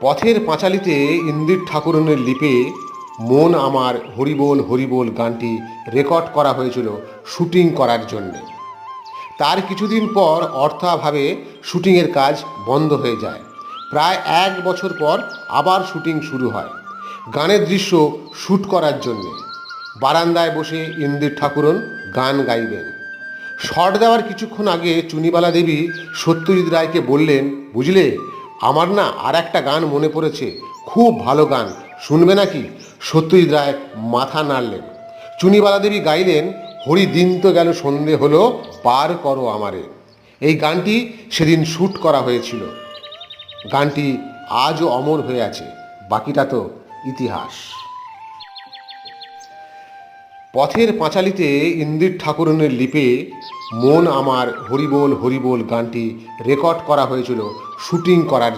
পথের পাঁচালিতে ইন্দির ঠাকুরনের লিপে মন আমার হরিবোল হরিবোল গানটি রেকর্ড করা হয়েছিল শুটিং করার জন্যে। তার কিছুদিন পর অর্থাভাবে শুটিংয়ের কাজ বন্ধ হয়ে যায়। প্রায় এক বছর পর আবার শুটিং শুরু হয়। গানের দৃশ্য শ্যুট করার জন্যে। বারান্দায় বসে ইন্দির ঠাকুরন গান গাইবেন। শট দেওয়ার কিছুক্ষণ আগে চুনিবালা দেবী সত্যজিৎ রায়কে বললেন, বুঝলে আমার না আর একটা গান মনে পড়েছে। খুব ভালো গান। শুনবে নাকি? সত্যজিৎ রায় মাথা নাড়লেন। চুনিবালা দেবী গাইলেন হরি দিন তো গেল, সন্ধে হলো, পার করো আমারে। এই গানটি সেদিন শ্যুট করা হয়েছিল। গানটি আজও অমর হয়ে আছে। বাকিটা তো ইতিহাস। পথের পাঁচালিতে ইন্দির ঠাকুরনের লিপে মন আমার হরিবোল হরিবোল গানটি রেকর্ড করা হয়েছিল, শুটিং করার